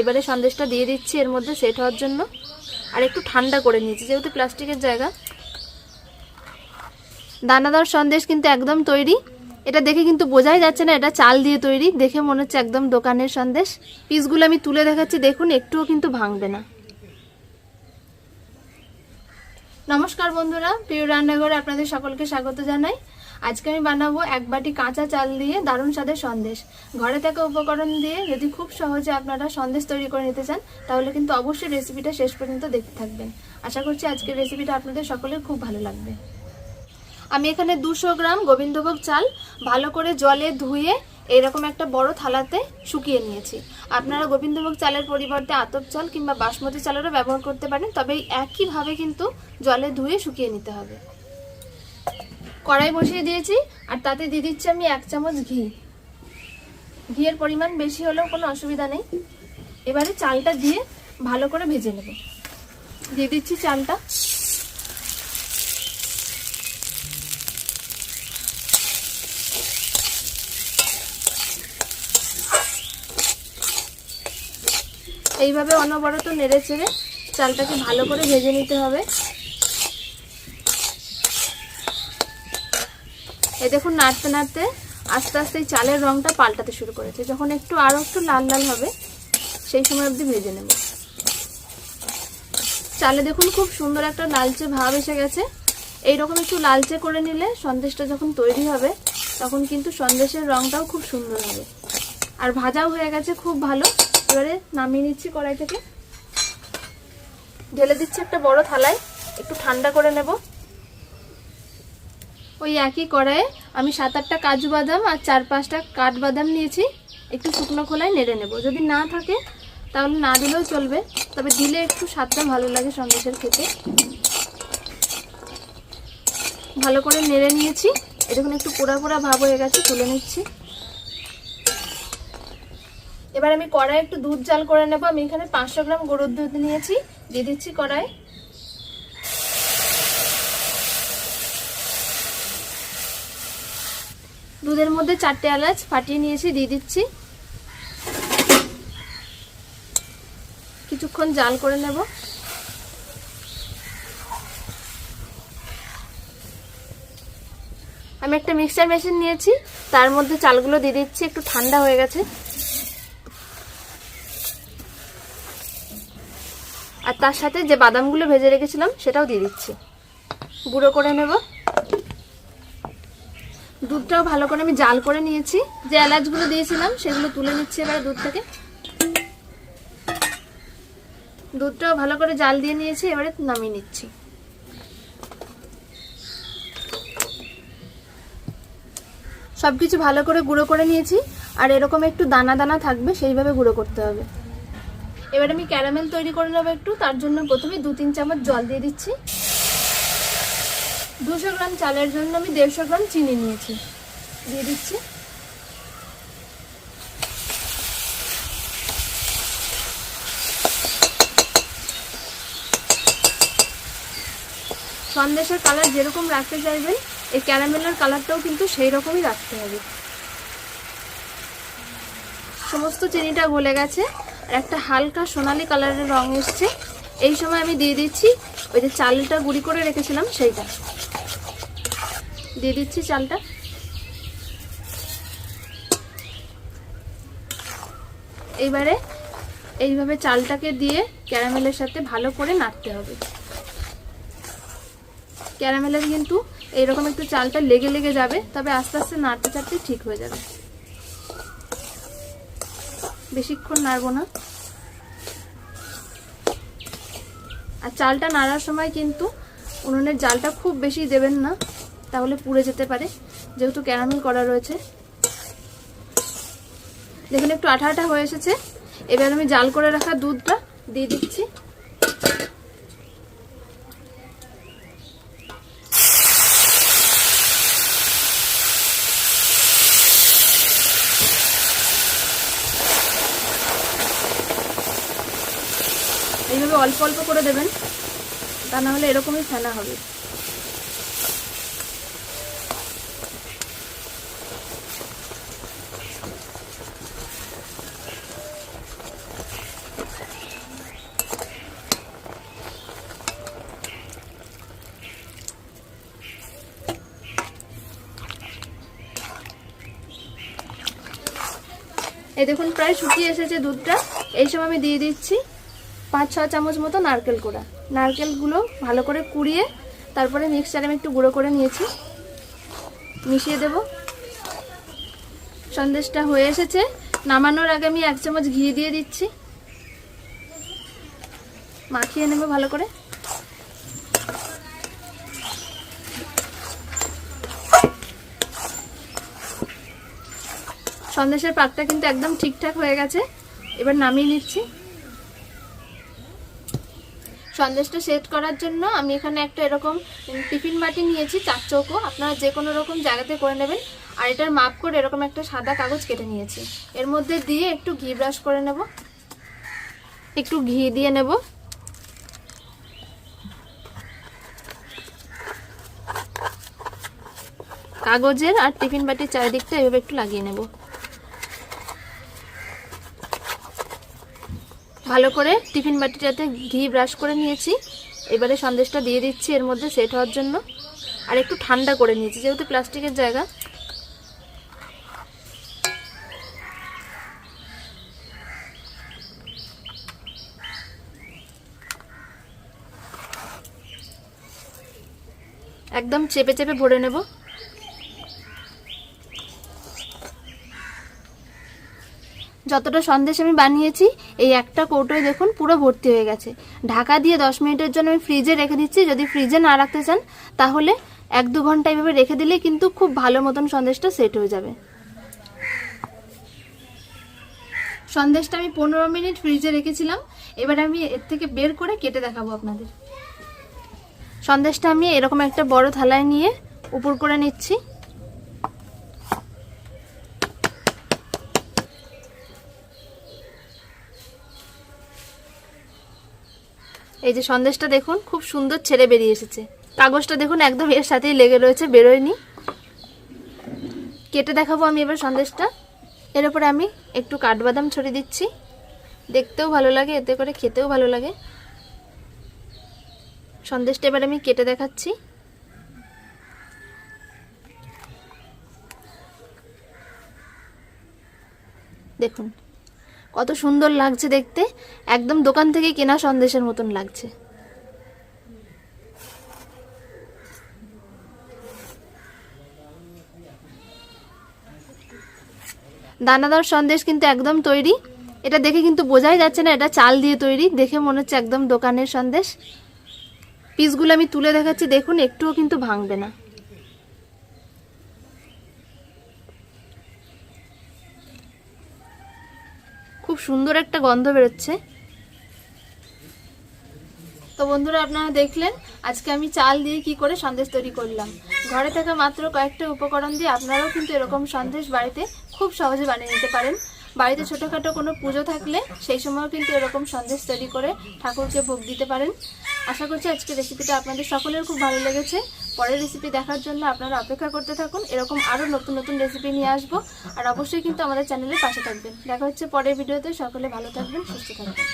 এবারে সন্দেশটা দিয়ে দিচ্ছি এর মধ্যে সেট হওয়ার জন্য। আর একটু ঠান্ডা করে নিয়েছি, যেহেতু প্লাস্টিকের জায়গা। দানাদার সন্দেশ কিন্তু একদম তৈরি। এটা দেখে কিন্তু বোঝাই যাচ্ছে না, এটা চাল দিয়ে তৈরি। দেখে মনে হচ্ছে একদম দোকানের সন্দেশ। পিসগুলো আমি তুলে দেখাচ্ছি, দেখুন, একটুও কিন্তু ভাঙবে না। নমস্কার বন্ধুরা, প্রিয় রান্নাঘরে আপনাদের সকলকে স্বাগত জানাই। আজকে আমি বানাবো এক বাটি কাঁচা চাল দিয়ে দারুণ স্বাদের সন্দেশ। ঘরে থাকা উপকরণ দিয়ে যদি খুব সহজে আপনারা সন্দেশ তৈরি করে নিতে চান, তাহলে কিন্তু অবশ্যই রেসিপিটা শেষ পর্যন্ত দেখতে থাকবেন। আশা করছি আজকের রেসিপিটা আপনাদের সকলের খুব ভালো লাগবে। আমি এখানে দুশো গ্রাম গোবিন্দভোগ চাল ভালো করে জলে ধুয়ে এরকম একটা বড় থালাতে শুকিয়ে নিয়েছি। আপনারা গোবিন্দভোগ চালের পরিবর্তে আতপ চাল কিংবা বাসমতি চালেরও ব্যবহার করতে পারেন, তবে একইভাবে কিন্তু জলে ধুয়ে শুকিয়ে নিতে হবে। কড়াই বসিয়ে দিয়েছি, আর তাতে দিয়ে দিচ্ছি আমি এক চামচ ঘি। ঘিয়ের পরিমাণ বেশি হলেও কোনো অসুবিধা নেই। এবারে চালটা দিয়ে ভালো করে ভেজে নেব। দিয়ে দিচ্ছি চালটা। এইভাবে অনবরত নেড়ে চেড়ে চালটাকে ভালো করে ভেজে নিতে হবে। এই দেখুন নাড়তে নাড়তে আস্তে আস্তে এই চালের রঙটা পাল্টাতে শুরু করেছে। যখন একটু আরও একটু লাল লাল হবে, সেই সময় অবধি ভেজে নেব। চালে দেখুন খুব সুন্দর একটা লালচে ভাব এসে গেছে। এইরকম একটু লালচে করে নিলে সন্দেশটা যখন তৈরি হবে, তখন কিন্তু সন্দেশের রঙটাও খুব সুন্দর হবে। আর ভাজাও হয়ে গেছে খুব ভালো। এবারে নামিয়ে নিচ্ছি কড়াই থেকে ঢেলে দিচ্ছি একটা বড় থালায়, একটু ঠান্ডা করে নেব। ওই একই কড়াইয়ে আমি সাত আটটা কাজু বাদাম আর চার পাঁচটা কাঠবাদাম নিয়েছি। একটু শুকনো খোলায় নেড়ে নেব। যদি না থাকে, তাহলে না দিলেও চলবে। তবে দিলে একটু স্বাদটা ভালো লাগে সন্দেশের খেতে। ভালো করে নেড়ে নিয়েছি। এরকম একটু পোড়া পোড়া ভাব হয়ে গেছে, তুলে নিচ্ছি। এবার আমি কড়াই একটু দুধ জাল করে নেব। আমি এখানে পাঁচশো গ্রাম গরুর দুধ নিয়েছি। দিয়ে দিচ্ছি কড়াই দুধের মধ্যে চারটে এলাচ ফাটিয়ে নিয়েছি, দিয়ে দিচ্ছি। কিছুক্ষণ জাল করে নেব। আমি একটা মিক্সচার মেশিন নিয়েছি, তার মধ্যে চালগুলো দিয়ে দিচ্ছি, একটু ঠান্ডা হয়ে গেছে। আর তার সাথে যে বাদামগুলো ভেজে রেখেছিলাম, সেটাও দিয়ে দিচ্ছি। গুঁড়ো করে নেব। দুধটাও ভালো করে আমি জাল করে নিয়েছি। যে এলাচগুলো দিয়েছিলাম, সেগুলো তুলে নিচ্ছি এবার দুধ থেকে। দুধটাও ভালো করে জাল দিয়ে নিয়েছি, এবারে নামিয়ে নিচ্ছি। সব কিছু ভালো করে গুঁড়ো করে নিয়েছি, আর এরকম একটু দানা দানা থাকবে, সেইভাবে গুঁড়ো করতে হবে। এবার আমি ক্যারামেল তৈরি করে নেব একটু, তার জন্য প্রথমে দু তিন চামচ জল দিয়ে দিচ্ছি। দুশো গ্রাম চালের জন্য আমি দেড়শো গ্রাম চিনি নিয়েছি। দিয়ে দিচ্ছি। সন্দেশের কালার যেরকম রাখতে চাইবেন, এই ক্যারামেলের কালারটাও কিন্তু সেই রকমই রাখতে হবে। সমস্ত চিনিটা গলে গেছে, আর একটা হালকা সোনালি কালারের রং এসছে। এই সময় আমি দিয়ে দিচ্ছি, ওই যে চালটা গুঁড়ি করে রেখেছিলাম সেইটা। দিয়ে দিচ্ছি চালটা। এইবারে এইভাবে চালটাকে দিয়ে ক্যারামেলের সাথে ভালো করে নাড়তে হবে। ক্যারামেলের কিন্তু এইরকম একটু চালটা লেগে লেগে যাবে, তবে আস্তে আস্তে নাড়তে চাড়তে ঠিক হয়ে যাবে। বেশিক্ষণ নাড়বো না। আর চালটা নাড়ার সময় কিন্তু উনুনের জালটা খুব বেশি দেবেন না। তাহলে পুড়ে যেতে পারে। যেহেতু ক্যারামেল করা রয়েছে। দেখুন, একটু আঠা আঠা হয়ে এসেছে। এবার আমি জাল করে রাখা দুধটা দিয়ে দিচ্ছি। এইভাবে অল্প অল্প করে দেবেন। তা না হলে এরকমই ফেনা হবে। এই দেখুন, প্রায় শুকিয়ে এসেছে দুধটা। এই সময় আমি দিয়ে দিচ্ছি পাঁচ ছ চামচ মতো নারকেল কোড়া। নারকেলগুলো ভালো করে কুড়িয়ে তারপরে মিক্সচারে আমি একটু গুঁড়ো করে নিয়েছি। মিশিয়ে দেব। সন্দেশটা হয়ে এসেছে। নামানোর আগে আমি এক চামচ ঘি দিয়ে দিচ্ছি। মাখিয়ে নেব ভালো করে। সন্দেশের পাকটা কিন্তু একদম ঠিকঠাক হয়ে গেছে। এবার নামিয়ে নিচ্ছি। সন্দেশটা সেট করার জন্য আমি এখানে একটা এরকম টিফিন বাটি নিয়েছি, চার চৌকো। আপনারা যে কোনো রকম জায়গাতে করে নেবেন। আর এটার মাপ করে এরকম একটা সাদা কাগজ কেটে নিয়েছি। এর মধ্যে দিয়ে একটু ঘি ব্রাশ করে নেব। একটু ঘি দিয়ে নেব। কাগজের আর টিফিন বাটির চারিদিকটা এভাবে একটু লাগিয়ে নেব। ভালো করে টিফিন বাটিটাতে ঘি ব্রাশ করে নিয়েছি। এবারে সন্দেশটা দিয়ে দিচ্ছি এর মধ্যে সেট হওয়ার জন্য। আর একটু ঠান্ডা করে নিয়েছি, যেহেতু প্লাস্টিকের জায়গা। একদম চেপে চেপে ভরে নেব। যতটা সন্দেশ আমি বানিয়েছি, এই একটা কৌটোয় দেখুন পুরো ভর্তি হয়ে গেছে। ঢাকা দিয়ে দশ মিনিটের জন্য আমি ফ্রিজে রেখে দিচ্ছি। যদি ফ্রিজে না রাখতে চান, তাহলে এক দু ঘণ্টা এইভাবে রেখে দিলে কিন্তু খুব ভালো মতন সন্দেশটা সেট হয়ে যাবে। সন্দেশটা আমি পনেরো মিনিট ফ্রিজে রেখেছিলাম। এবার আমি এর থেকে বের করে কেটে দেখাবো আপনাদের। সন্দেশটা আমি এরকম একটা বড় থালায় নিয়ে উপর করে নিচ্ছি। এই যে সন্দেশটা দেখুন, খুব সুন্দর ছেড়ে বেরিয়ে এসেছে। কাগজটা দেখুন, একদম এর সাথেই লেগে রয়েছে, বেরোয়নি। কেটে দেখাবো আমি এবার সন্দেশটা। এর উপরে আমি একটু কাঠবাদাম ছড়িয়ে দিচ্ছি। দেখতেও ভালো লাগে, এতে করে খেতেও ভালো লাগে। সন্দেশটা এবার আমি কেটে দেখাচ্ছি। দেখুন কত সুন্দর লাগছে দেখতে। একদম দোকান থেকে কেনা সন্দেশের মতন লাগছে। দানাদার সন্দেশ কিন্তু একদম তৈরি। এটা দেখে কিন্তু বোঝাই যাচ্ছে না, এটা চাল দিয়ে তৈরি। দেখে মনে হচ্ছে একদম দোকানের সন্দেশ। পিসগুলো আমি তুলে দেখাচ্ছি, দেখুন, একটুও কিন্তু ভাঙবে না। খুব সুন্দর একটা গন্ধ বেরোচ্ছে। তো বন্ধুরা, আপনারা দেখলেন আজকে আমি চাল দিয়ে কি করে সন্দেশ তৈরি করলাম। ঘরে থাকা মাত্র কয়েকটা উপকরণ দিয়ে আপনারাও কিন্তু এরকম সন্দেশ বাড়িতে খুব সহজে বানিয়ে নিতে পারেন। বাড়িতে ছোটোখাটো কোনো পুজো থাকলে সেই সময়ও কিন্তু এরকম সন্দেশ তৈরি করে ঠাকুরকে ভোগ দিতে পারেন। আশা করছি আজকে রেসিপিটা আপনাদের সকলের খুব ভালো লেগেছে। পরের রেসিপি দেখার জন্য আপনারা অপেক্ষা করতে থাকুন। এরকম আরও নতুন নতুন রেসিপি নিয়ে আসব। আর অবশ্যই কিন্তু আমাদের চ্যানেলের পাশে থাকবেন। দেখা হচ্ছে পরের ভিডিওতে সকলে ভালো থাকবেন, সুস্থ থাকবেন।